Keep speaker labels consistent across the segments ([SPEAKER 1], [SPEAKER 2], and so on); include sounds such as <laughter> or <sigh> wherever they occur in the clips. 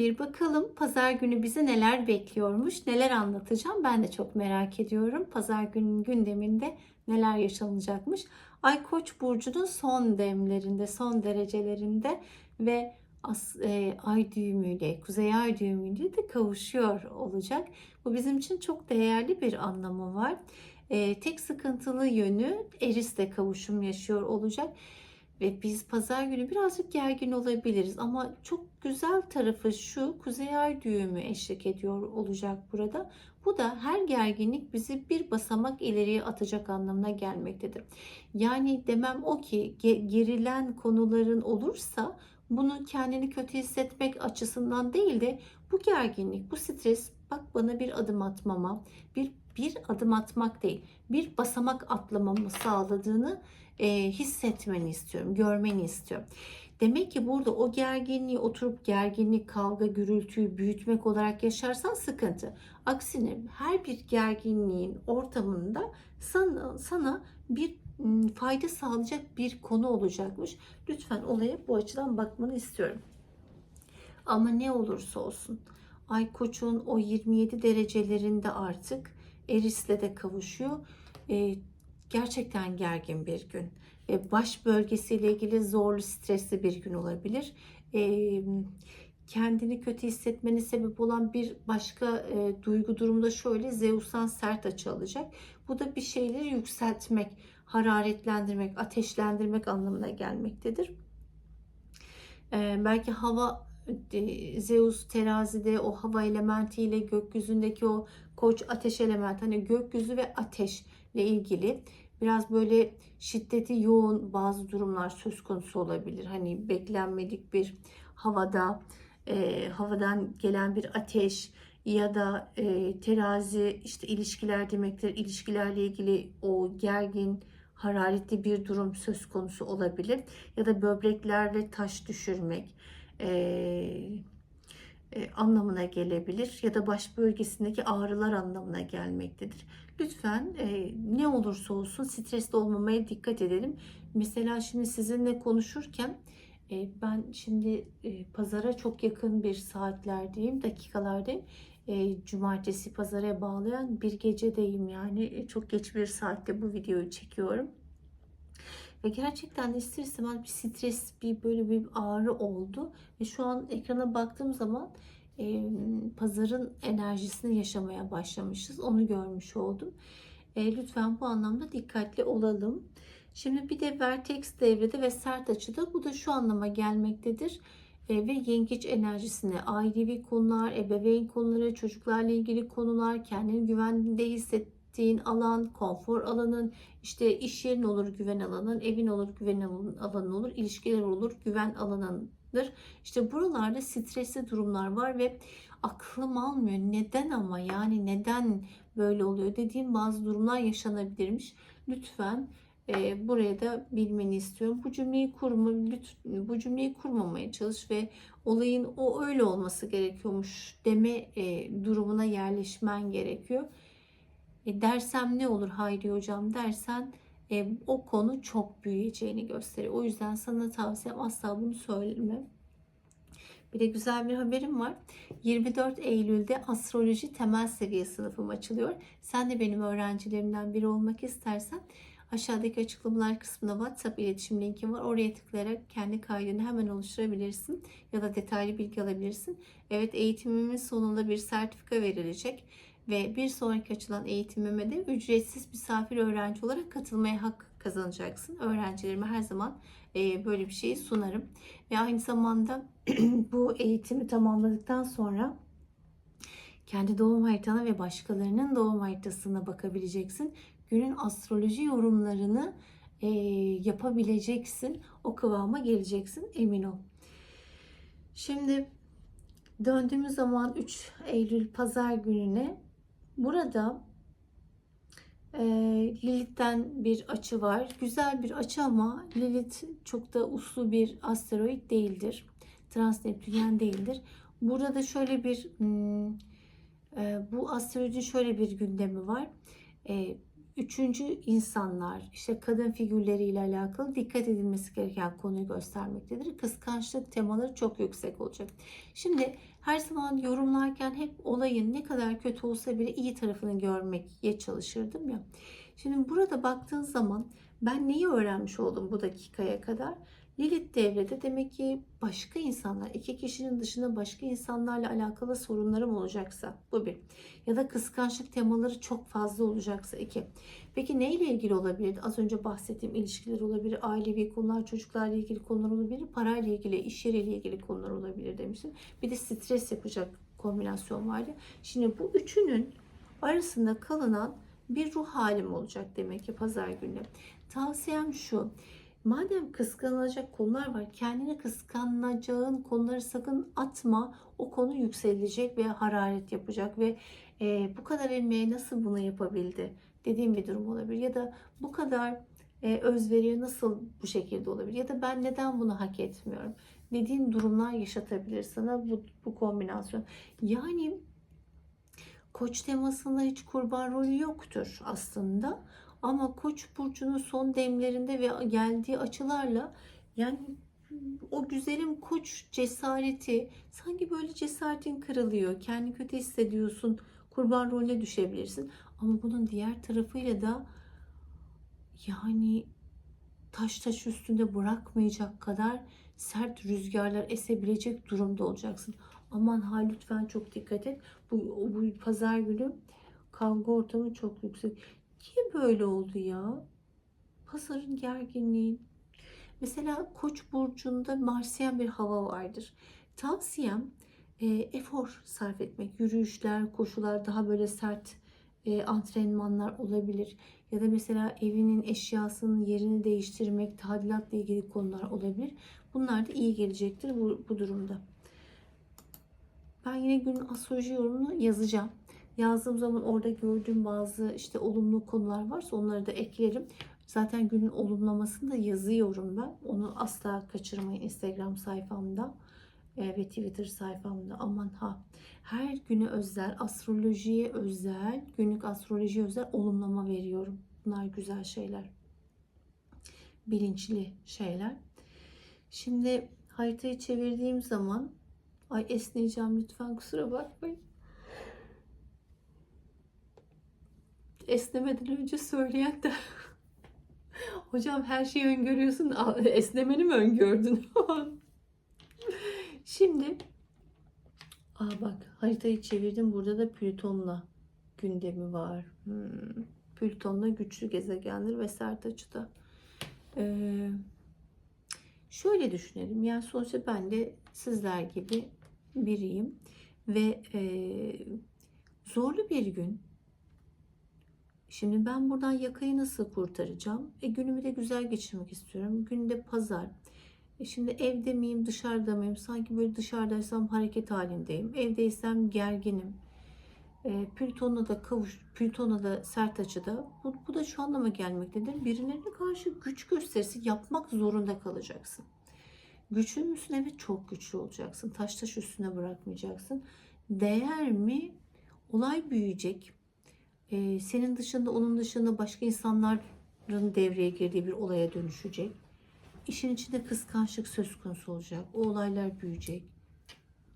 [SPEAKER 1] Bir bakalım pazar günü bize neler bekliyormuş, neler anlatacağım ben de çok merak ediyorum. Pazar günün gündeminde neler yaşanacakmış. Ay Koç burcunun son demlerinde, son derecelerinde ve as, e, ay düğümüyle, kuzey ay düğümüyle de kavuşuyor olacak. Bu bizim için çok değerli bir anlamı var. E, tek sıkıntılı yönü Eris'le kavuşum yaşıyor olacak. Ve biz pazar günü birazcık gergin olabiliriz ama çok güzel tarafı şu kuzey ay düğümü eşlik ediyor olacak burada. Bu da her gerginlik bizi bir basamak ileriye atacak anlamına gelmektedir. Yani demem o ki ge- gerilen konuların olursa bunu kendini kötü hissetmek açısından değil de bu gerginlik, bu stres bak bana bir adım atmama, bir bir adım atmak değil, bir basamak atlamamı sağladığını e, hissetmeni istiyorum, görmeni istiyorum. Demek ki burada o gerginliği oturup gerginlik, kavga, gürültüyü büyütmek olarak yaşarsan sıkıntı. Aksine her bir gerginliğin ortamında sana, sana bir m, fayda sağlayacak bir konu olacakmış. Lütfen olaya bu açıdan bakmanı istiyorum. Ama ne olursa olsun Ay Koç'un o 27 derecelerinde artık Eris'le de kavuşuyor. Ee, gerçekten gergin bir gün ve baş bölgesiyle ilgili zorlu, stresli bir gün olabilir. Ee, kendini kötü hissetmene sebep olan bir başka e, duygu durumda şöyle Zeus'tan sert açı alacak. Bu da bir şeyleri yükseltmek, hararetlendirmek, ateşlendirmek anlamına gelmektedir. Ee, belki hava e, Zeus terazide o hava elementiyle gökyüzündeki o koç ateş elementi hani gökyüzü ve ateşle ilgili biraz böyle şiddeti yoğun bazı durumlar söz konusu olabilir. Hani beklenmedik bir havada e, havadan gelen bir ateş ya da e, terazi işte ilişkiler demektir. İlişkilerle ilgili o gergin hararetli bir durum söz konusu olabilir ya da böbreklerle taş düşürmek e, e, anlamına gelebilir ya da baş bölgesindeki ağrılar anlamına gelmektedir. Lütfen e, ne olursa olsun stresli olmamaya dikkat edelim. Mesela şimdi sizinle konuşurken e, ben şimdi e, pazara çok yakın bir saatlerdeyim, dakikalardayım. E, cumartesi pazara bağlayan bir gecedeyim yani E, çok geç bir saatte bu videoyu çekiyorum. Ve gerçekten ister istemez bir stres, bir böyle bir ağrı oldu. Ve şu an ekrana baktığım zaman e, pazarın enerjisini yaşamaya başlamışız. Onu görmüş oldum. E, lütfen bu anlamda dikkatli olalım. Şimdi bir de vertex devrede ve sert açıda bu da şu anlama gelmektedir. Ve yengeç enerjisine ailevi konular, ebeveyn konuları, çocuklarla ilgili konular, kendini güvende hissettiğin alan, konfor alanın, işte iş yerin olur güven alanın, evin olur güven alanın olur, ilişkiler olur güven alanındır. İşte buralarda stresli durumlar var ve aklım almıyor. Neden ama yani neden böyle oluyor dediğim bazı durumlar yaşanabilirmiş. Lütfen e, buraya da bilmeni istiyorum. Bu cümleyi kurma, lütfen, bu cümleyi kurmamaya çalış ve olayın o öyle olması gerekiyormuş deme e, durumuna yerleşmen gerekiyor. E, dersem ne olur Hayri hocam dersen e, o konu çok büyüyeceğini gösteriyor. O yüzden sana tavsiyem asla bunu söyleme. Bir de güzel bir haberim var. 24 Eylül'de astroloji temel seviye sınıfım açılıyor. Sen de benim öğrencilerimden biri olmak istersen aşağıdaki açıklamalar kısmında WhatsApp iletişim linki var. Oraya tıklayarak kendi kaydını hemen oluşturabilirsin ya da detaylı bilgi alabilirsin. Evet eğitimimin sonunda bir sertifika verilecek ve bir sonraki açılan eğitimime de ücretsiz misafir öğrenci olarak katılmaya hak kazanacaksın. Öğrencilerime her zaman e, böyle bir şeyi sunarım. Ve aynı zamanda <clears throat> bu eğitimi tamamladıktan sonra kendi doğum haritana ve başkalarının doğum haritasına bakabileceksin. Günün astroloji yorumlarını e, yapabileceksin. O kıvama geleceksin emin ol. Şimdi döndüğümüz zaman 3 Eylül pazar gününe burada e, Lilith'ten bir açı var. Güzel bir açı ama Lilith çok da uslu bir asteroid değildir. Transneptünyen değildir. Burada da şöyle bir hmm, e, bu asteroidin şöyle bir gündemi var. E, üçüncü insanlar, işte kadın figürleriyle alakalı dikkat edilmesi gereken konuyu göstermektedir. Kıskançlık temaları çok yüksek olacak. Şimdi her zaman yorumlarken hep olayın ne kadar kötü olsa bile iyi tarafını görmeye çalışırdım ya. Şimdi burada baktığın zaman ben neyi öğrenmiş oldum bu dakikaya kadar? Lilith devrede demek ki başka insanlar, iki kişinin dışında başka insanlarla alakalı sorunlarım olacaksa bu bir. Ya da kıskançlık temaları çok fazla olacaksa iki. Peki neyle ilgili olabilir? Az önce bahsettiğim ilişkiler olabilir, ailevi konular, çocuklarla ilgili konular olabilir, parayla ilgili, iş yeriyle ilgili konular olabilir demiştim. Bir de stres yapacak kombinasyon vardı. Şimdi bu üçünün arasında kalınan bir ruh halim olacak demek ki pazar günü. Tavsiyem şu. Madem kıskanılacak konular var, kendini kıskanacağın konuları sakın atma. O konu yükselecek ve hararet yapacak ve e, bu kadar emeğe nasıl bunu yapabildi dediğim bir durum olabilir. Ya da bu kadar e, özveriye nasıl bu şekilde olabilir? Ya da ben neden bunu hak etmiyorum? Dediğin durumlar yaşatabilir sana bu, bu kombinasyon. Yani koç temasında hiç kurban rolü yoktur aslında. Ama Koç burcunun son demlerinde ve geldiği açılarla yani o güzelim koç cesareti sanki böyle cesaretin kırılıyor. Kendi kötü hissediyorsun. Kurban rolüne düşebilirsin. Ama bunun diğer tarafıyla da yani taş taş üstünde bırakmayacak kadar sert rüzgarlar esebilecek durumda olacaksın. Aman ha lütfen çok dikkat et. Bu, bu pazar günü kavga ortamı çok yüksek. Niye böyle oldu ya? Pazarın gerginliği. Mesela Koç burcunda Marsiyen bir hava vardır. Tavsiyem e, efor sarf etmek. Yürüyüşler, koşular, daha böyle sert e, antrenmanlar olabilir. Ya da mesela evinin eşyasının yerini değiştirmek, tadilatla ilgili konular olabilir. Bunlar da iyi gelecektir bu, bu durumda. Ben yine günün astroloji yorumunu yazacağım. Yazdığım zaman orada gördüğüm bazı işte olumlu konular varsa onları da eklerim. Zaten günün olumlamasını da yazıyorum ben. Onu asla kaçırmayın Instagram sayfamda e, ve Twitter sayfamda. Aman ha. Her güne özel, astrolojiye özel, günlük astrolojiye özel olumlama veriyorum. Bunlar güzel şeyler. Bilinçli şeyler. Şimdi haritayı çevirdiğim zaman ay esneyeceğim lütfen kusura bakmayın. Esnemeden önce söyleyen de <laughs> hocam her şeyi öngörüyorsun esnemeni mi öngördün? <laughs> Şimdi aa bak haritayı çevirdim burada da Plüton'la gündemi var. Hmm. Plüton'la güçlü gezegenler ve sert açıda. Ee, şöyle düşünelim. Yani sonuçta ben de sizler gibi biriyim ve e, zorlu bir gün Şimdi ben buradan yakayı nasıl kurtaracağım? E, günümü de güzel geçirmek istiyorum. Günde pazar. E, şimdi evde miyim, dışarıda mıyım? Sanki böyle dışarıdaysam hareket halindeyim. Evdeysem gerginim. E, Plüton'la da kavuş, Plüton'la da sert açıda. Bu, bu da şu anlama gelmektedir. Birilerine karşı güç gösterisi yapmak zorunda kalacaksın. Güçlü müsün? Evet çok güçlü olacaksın. Taş taş üstüne bırakmayacaksın. Değer mi? Olay büyüyecek e, senin dışında onun dışında başka insanların devreye girdiği bir olaya dönüşecek. İşin içinde kıskançlık söz konusu olacak. O olaylar büyüyecek.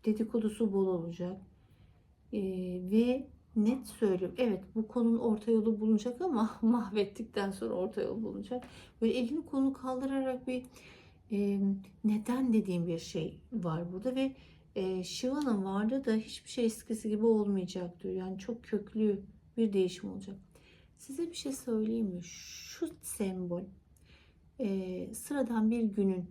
[SPEAKER 1] Dedikodusu bol olacak. E, ve net söylüyorum. Evet bu konunun orta yolu bulunacak ama <laughs> mahvettikten sonra orta yol bulunacak. Böyle elini kolunu kaldırarak bir e, neden dediğim bir şey var burada ve e, Shiva'nın vardı da hiçbir şey eskisi gibi olmayacak diyor. Yani çok köklü bir değişim olacak. Size bir şey söyleyeyim mi? Şu sembol e, sıradan bir günün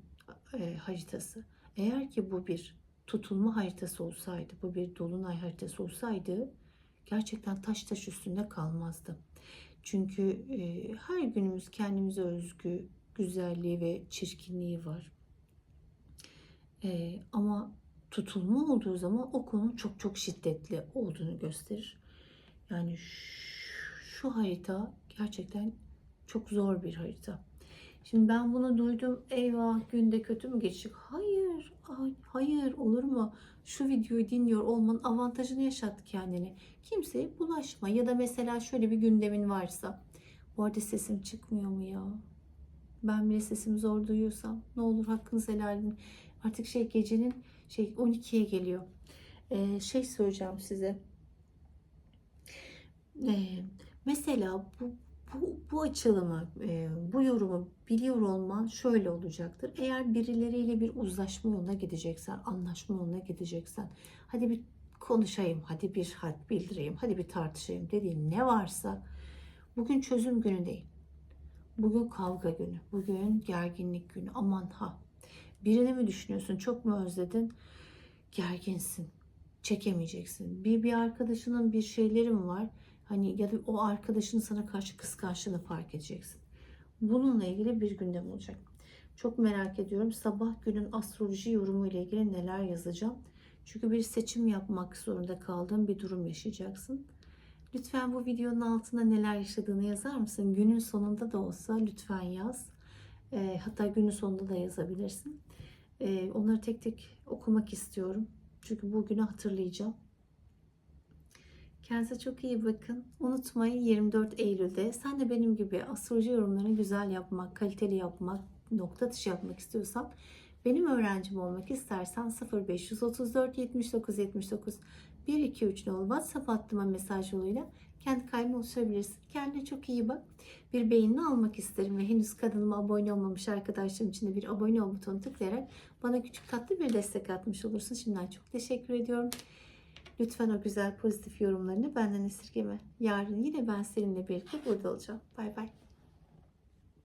[SPEAKER 1] e, haritası. Eğer ki bu bir tutulma haritası olsaydı, bu bir dolunay haritası olsaydı gerçekten taş taş üstünde kalmazdı. Çünkü e, her günümüz kendimize özgü güzelliği ve çirkinliği var. E, ama tutulma olduğu zaman o konu çok çok şiddetli olduğunu gösterir. Yani şu harita gerçekten çok zor bir harita. Şimdi ben bunu duydum. Eyvah günde kötü mü geçecek? Hayır. Ay, hayır olur mu? Şu videoyu dinliyor olmanın avantajını yaşat kendini. Kimseye bulaşma. Ya da mesela şöyle bir gündemin varsa. Bu arada sesim çıkmıyor mu ya? Ben bile sesimi zor duyuyorsam ne olur hakkınızı helal edin. Artık şey gecenin şey 12'ye geliyor. Ee, şey söyleyeceğim size. Ee, mesela bu bu, bu açılımı, e, bu yorumu biliyor olman şöyle olacaktır. Eğer birileriyle bir uzlaşma yoluna gideceksen, anlaşma yoluna gideceksen, hadi bir konuşayım, hadi bir had bildireyim, hadi bir tartışayım dediğin ne varsa bugün çözüm günü değil. Bugün kavga günü, bugün gerginlik günü. Aman ha. Birini mi düşünüyorsun? Çok mu özledin? Gerginsin. Çekemeyeceksin. Bir bir arkadaşının bir şeyleri mi var? Hani ya da o arkadaşın sana karşı kıskançlığını fark edeceksin. Bununla ilgili bir gündem olacak. Çok merak ediyorum. Sabah günün astroloji yorumu ile ilgili neler yazacağım. Çünkü bir seçim yapmak zorunda kaldığın bir durum yaşayacaksın. Lütfen bu videonun altına neler yaşadığını yazar mısın? Günün sonunda da olsa lütfen yaz. E, hatta günün sonunda da yazabilirsin. E, onları tek tek okumak istiyorum. Çünkü bugünü hatırlayacağım. Kendinize çok iyi bakın. Unutmayın 24 Eylül'de sen de benim gibi astroloji yorumlarını güzel yapmak, kaliteli yapmak, nokta atışı yapmak istiyorsan benim öğrencim olmak istersen 0534 79 79 123 nolu WhatsApp hattıma mesaj yoluyla kendi kaybını oluşturabilirsin. Kendine çok iyi bak. Bir beğenini almak isterim ve henüz kanalıma abone olmamış arkadaşlarım için de bir abone ol butonu tıklayarak bana küçük tatlı bir destek atmış olursun. Şimdiden çok teşekkür ediyorum. Lütfen o güzel pozitif yorumlarını benden esirgeme. Yarın yine ben seninle birlikte burada olacağım. Bay bay.